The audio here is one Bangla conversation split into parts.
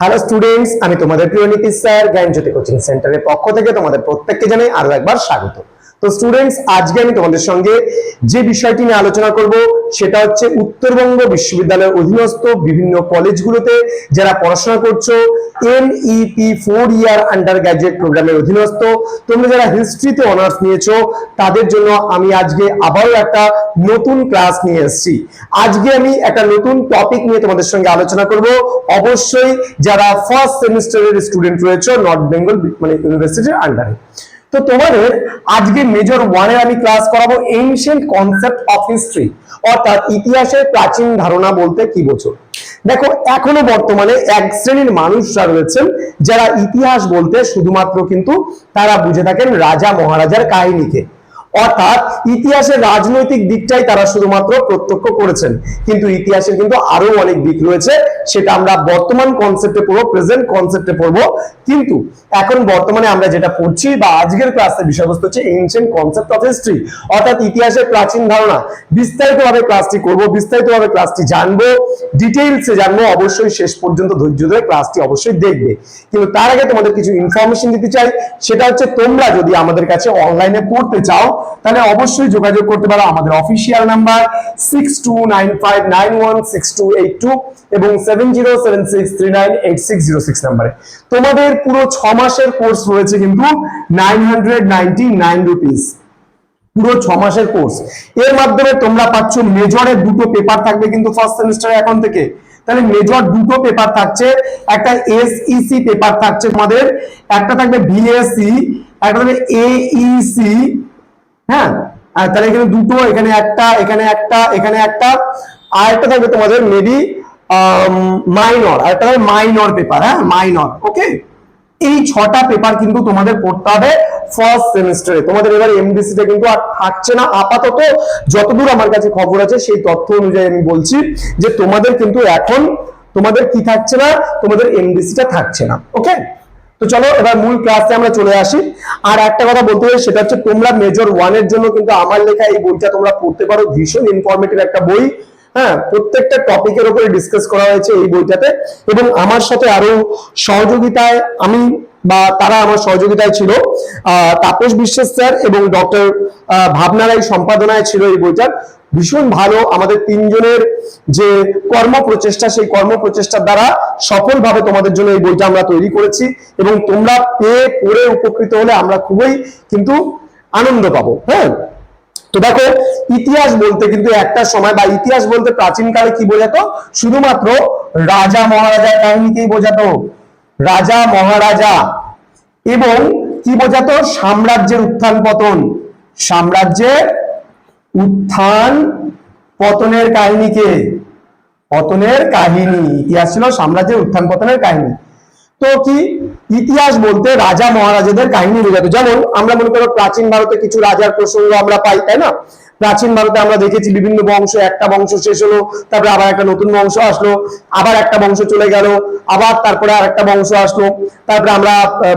হ্যালো স্টুডেন্টস আমি তোমাদের প্রিয় নীতিশ স্যার, জ্ঞানজ্যোতি কোচিং সেন্টারের পক্ষ থেকে তোমাদের প্রত্যেককে জানাই আরও একবার স্বাগত। তো স্টুডেন্টস আজকে আমি তোমাদের সঙ্গে যে বিষয়টি নিয়ে আলোচনা করব, সেটা হচ্ছে উত্তরবঙ্গ বিশ্ববিদ্যালয়ের অধীনস্থ বিভিন্ন কলেজগুলোতে যারা পড়াশোনা করছ NEP four year undergraduate প্রোগ্রামের অধীনস্থ। তোমরা যারা হিস্ট্রিতে অনার্স নিয়েছো, তাদের জন্য আমি আজকে আবারও একটা নতুন ক্লাস নিয়ে এসেছি। আজকে আমি একটা নতুন টপিক নিয়ে তোমাদের সঙ্গে আলোচনা করব। অবশ্যই যারা ফার্স্ট সেমিস্টারের স্টুডেন্ট রয়েছে নর্থ বেঙ্গল মানে ইউনিভার্সিটির আন্ডারে তো তোমাদের আজকে মেজর ওয়ানে আমি ক্লাস করাবো এনশিয়েন্ট কনসেপ্ট অফ হিস্ট্রি অর্থাৎ ইতিহাসের প্রাচীন ধারণা বলতে কি বোঝো? দেখো, এখনও বর্তমানে এক শ্রেণির মানুষরা রয়েছেন যারা ইতিহাস বলতে শুধুমাত্র কিন্তু তারা বুঝে থাকেন রাজা মহারাজার কাহিনীকে। অর্থাৎ ইতিহাসের রাজনৈতিক দিকটাই তারা শুধুমাত্র প্রত্যক্ষ করেছেন। কিন্তু ইতিহাসের কিন্তু আরও অনেক দিক রয়েছে, সেটা আমরা বর্তমান কনসেপ্টে পড়ব প্রেজেন্ট কনসেপ্টে পড়ব। কিন্তু এখন বর্তমানে আমরা যেটা পড়ছি বা আজকের ক্লাসের বিষয়বস্তু হচ্ছে এনশিয়েন্ট কনসেপ্ট অফ হিস্ট্রি অর্থাৎ ইতিহাসের প্রাচীন ধারণা। বিস্তারিতভাবে ক্লাসটি করব, বিস্তারিতভাবে ক্লাসটি জানব ডিটেইলসে জানব, অবশ্যই শেষ পর্যন্ত ধৈর্য ধরে ক্লাসটি অবশ্যই দেখবে। কিন্তু তার আগে তোমাদের কিছু ইনফরমেশন দিতে চাই, সেটা হচ্ছে তোমরা যদি আমাদের কাছে অনলাইনে পড়তে চাও তাহলে অবশ্যই যোগাযোগ করতে পারো। আমাদের official number six two nine five nine one six two eight two এবং seven zero seven six three nine eight six zero six নাম্বারে তোমাদের পুরো ছ মাসের কোর্স রয়েছে কিন্তু nine hundred ninety nine rupees পুরো ছ মাসের কোর্স এর মাধ্যমে তোমরা পাচ্ছ মেজরের দুটো পেপার থাকবে কিন্তু ফার্স্ট সেমিস্টারে এখন থেকে। তাহলে মেজর দুটো পেপার থাকছে, একটা এসইসি পেপার থাকছে তোমাদের, একটা থাকবে ভিএসসি একটা থাকবে এইসি হ্যাঁ? আর তাহলে এখানে দুটো, এখানে একটা এখানে একটা এখানে একটা আর একটা থাকবে তোমাদের মেবি মাইনর আর একটা মাইনর পেপার হ্যাঁ? মাইনর ওকে এই ছটা পেপার কিন্তু তোমাদের পড়তে হবে ফার্স্ট সেমিস্টারে তোমাদের এবার এমডিসি টা কিন্তু আর থাকছে না। আপাতত যতদূর আমার কাছে খবর আছে, সেই তথ্য অনুযায়ী আমি বলছি যে তোমাদের কিন্তু এখন, তোমাদের কি থাকছে না? তোমাদের এমডিসি টা থাকছে না ওকে তো চলো এবার মূল ক্লাসে আমরা চলে আসি। আর একটা কথা বলতে হবে সেটা হচ্ছে তোমরা মেজর ওয়ানের জন্য কিন্তু আমার লেখা এই বইটা তোমরা পড়তে পারো, ভীষণ ইনফরমেটিভ একটা বই। হ্যাঁ প্রত্যেকটা টপিকের উপরে ডিসকাস করা হয়েছে এই বইটাতে। এবং আমার সাথে আরও সহযোগিতায় আমি বা তারা আমার সহযোগিতায় ছিল তাপস বিশ্বাস স্যার এবং ডক্টর ভাবনা রায় সম্পাদনায় ছিল এই বইটার। ভীষণ ভালো আমাদের তিনজনের যে কর্ম প্রচেষ্টা, সেই কর্ম প্রচেষ্টার দ্বারা সফলভাবে তোমাদের জন্য এই বইটা আমরা তৈরি করেছি এবং তোমরা পেয়ে, পড়ে উপকৃত হলে আমরা খুবই কিন্তু আনন্দ পাবো হ্যাঁ? তো দেখো, ইতিহাস বলতে কিন্তু একটা সময় বা ইতিহাস বলতে প্রাচীনকালে কি বোঝাতো? শুধুমাত্র রাজা মহারাজার কাহিনীকেই বোঝাতো, রাজা মহারাজা। এবং কি বোঝাতো? সাম্রাজ্যের উত্থান পতন, সাম্রাজ্যের উত্থান পতনের কাহিনীকে পতনের কাহিনী। ইতিহাস ছিল সাম্রাজ্যের উত্থান পতনের কাহিনী। তো কি? ইতিহাস বলতে রাজা মহারাজাদের কাহিনী বোঝাতো। যেমন আমরা মনে করো প্রাচীন ভারতে কিছু রাজার প্রসঙ্গ আমরা পাই, তাই না? প্রাচীন ভারতে আমরা দেখেছি বিভিন্ন বংশ, একটা বংশ শেষ হলো, তারপরে আবার একটা নতুন বংশ আসলো, আবার একটা বংশ চলে গেল, আবার তারপরে আর একটা বংশ আসলো। তারপরে আমরা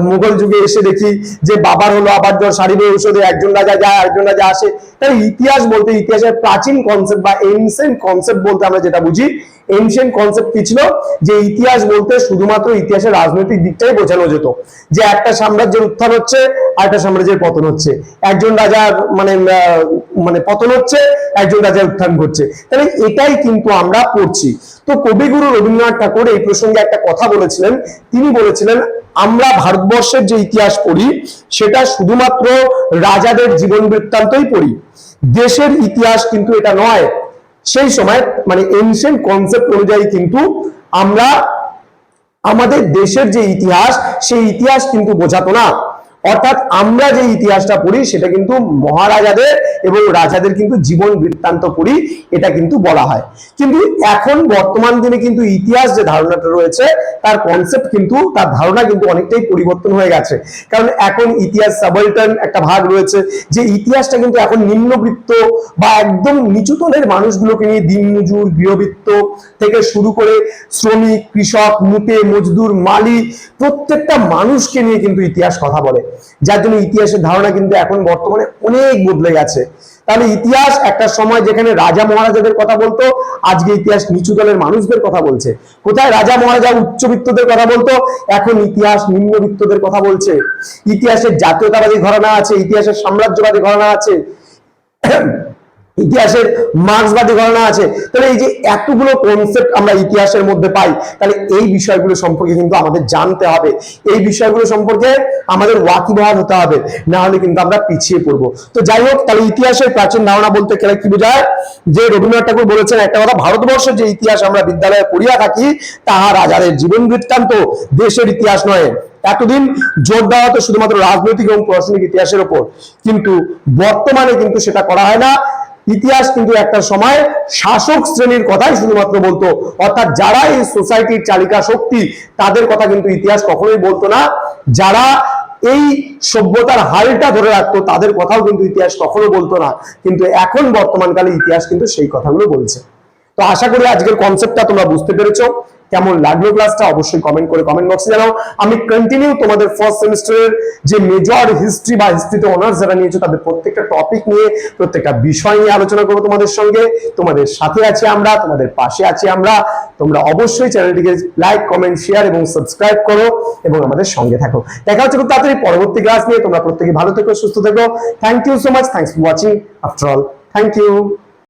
মুঘল যুগে এসে দেখি যে বাবার হলো আবার জ্বর সারিবে ঔষধে একজন রাজা যায়, আরেকজন রাজা আসে। তাই ইতিহাস বলতে, ইতিহাসের প্রাচীন কনসেপ্ট বা এনসেন্ট কনসেপ্ট বলতে আমরা যেটা বুঝি এনশিয়েন্ট কনসেপ্ট কি ছিল? যে ইতিহাস বলতে শুধুমাত্র ইতিহাসের রাজনৈতিক দিকটাই বোঝানো যেত। যে একটা সাম্রাজ্যের উত্থান হচ্ছে আর একটা সাম্রাজ্যের পতন হচ্ছে। একজন রাজার মানে মানে পতন হচ্ছে, একজন রাজার উত্থান ঘটছে। তাহলে এটাই কিন্তু আমরা পড়ছি। তো কবিগুরু রবীন্দ্রনাথ ঠাকুর এই প্রসঙ্গে একটা কথা বলেছিলেন। তিনি বলেছিলেন, আমরা ভারতবর্ষের যে ইতিহাস পড়ি, সেটা শুধুমাত্র রাজাদের জীবন বৃত্তান্তই পড়ি। দেশের ইতিহাস কিন্তু এটা নয়। সেই সময় মানে এনশিয়েন্ট কনসেপ্ট অনুযায়ী কিন্তু আমরা, আমাদের দেশের যে ইতিহাস, সেই ইতিহাস কিন্তু বোঝাতো না। অর্থাৎ আমরা যে ইতিহাসটা পড়ি, সেটা কিন্তু মহারাজাদের এবং রাজাদের কিন্তু জীবন বৃত্তান্ত পড়ি, এটা কিন্তু বলা হয়। কিন্তু এখন বর্তমান দিনে কিন্তু ইতিহাস যে ধারণাটা রয়েছে, তার কনসেপ্ট কিন্তু, তার ধারণা কিন্তু অনেকটাই পরিবর্তন হয়ে গেছে। কারণ এখন ইতিহাস সাবল্টান একটা ভাগ রয়েছে, যে ইতিহাসটা কিন্তু এখন নিম্নবৃত্ত বা একদম নিচুতলের মানুষগুলোকে নিয়ে দিনমজুর গৃহবৃত্ত থেকে শুরু করে শ্রমিক, কৃষক, মুটে, মজদুর মালি প্রত্যেকটা মানুষকে নিয়ে কিন্তু ইতিহাস কথা বলে। যার জন্য ইতিহাসের ধারণা কিন্তু এখন বর্তমানে অনেক বদলে গেছে। তাহলে ইতিহাস একটা সময় যেখানে রাজা মহারাজাদের কথা বলতো, আজকে ইতিহাস নিচু দলের মানুষদের কথা বলছে। কোথায় রাজা মহারাজা উচ্চবিত্তদের কথা বলতো, এখন ইতিহাস নিম্নবিত্তদের কথা বলছে। ইতিহাসের জাতীয়তাবাদী ঘরানা আছে, ইতিহাসের সাম্রাজ্যবাদী ঘরানা আছে। ইতিহাসের মার্ক্সবাদী গণনা আছে। তাহলে এই যে এতগুলো কনসেপ্ট আমরা ইতিহাসের মধ্যে পাই, তাহলে এই বিষয়গুলো সম্পর্কে কিন্তু আমাদের জানতে হবে। এই বিষয়গুলো সম্পর্কে আমাদের ওয়াকিবহাল হতে হবে, না হলে কিন্তু আমরা পিছিয়ে পড়ব। তো যাই হোক, তাহলে ইতিহাসের প্রাচীন ধারণা বলতে গেলে কি বোঝায়? যে রবীন্দ্রনাথ ঠাকুর বলেছেন, একটা কথা ভারতবর্ষের যে ইতিহাস আমরা বিদ্যালয়ে পড়িয়া থাকি তাহা রাজাদের জীবন বৃত্তান্ত দেশের ইতিহাস নয়। এতদিন জোর দেওয়া হতো শুধুমাত্র রাজনৈতিক এবং প্রশাসনিক ইতিহাসের উপর কিন্তু বর্তমানে কিন্তু সেটা করা হয় না। ইতিহাস কিন্তু একটা সময় শাসক শ্রেণির কথাই শুধুমাত্র বলতো। অর্থাৎ যারা এই সোসাইটির চালিকা শক্তি, তাদের কথা কিন্তু ইতিহাস কখনোই বলতো না। যারা এই সভ্যতার হালটা ধরে রাখতো, তাদের কথাও কিন্তু ইতিহাস কখনো বলতো না। কিন্তু এখন বর্তমানকালে ইতিহাস কিন্তু সেই কথাগুলো বলছে। তো আশা করি আজকের কনসেপ্টটা তোমরা বুঝতে পেরেছ। কেমন লাগল ক্লাসটা অবশ্যই কমেন্ট করে কমেন্ট বক্সে জানাও। আমি কন্টিনিউ তোমাদের ফার্স্ট সেমিস্টারের যে মেজর হিস্ট্রি বা হিস্ট্রিতে অনার্স যারা নিয়েছো, তাদের প্রত্যেকটা টপিক নিয়ে, প্রত্যেকটা বিষয় নিয়ে আলোচনা করব তোমাদের সঙ্গে। তোমাদের সাথে আছি আমরা, তোমাদের পাশে আছি আমরা। তোমরা অবশ্যই চ্যানেলটিকে লাইক কমেন্ট শেয়ার এবং সাবস্ক্রাইব করো এবং আমাদের সঙ্গে থাকো। দেখা হচ্ছে খুব তাড়াতাড়ি পরবর্তী ক্লাস নিয়ে। তোমরা প্রত্যেকে ভালো থেকো, সুস্থ থেকো। Thank you so much thanks for watching after all thank you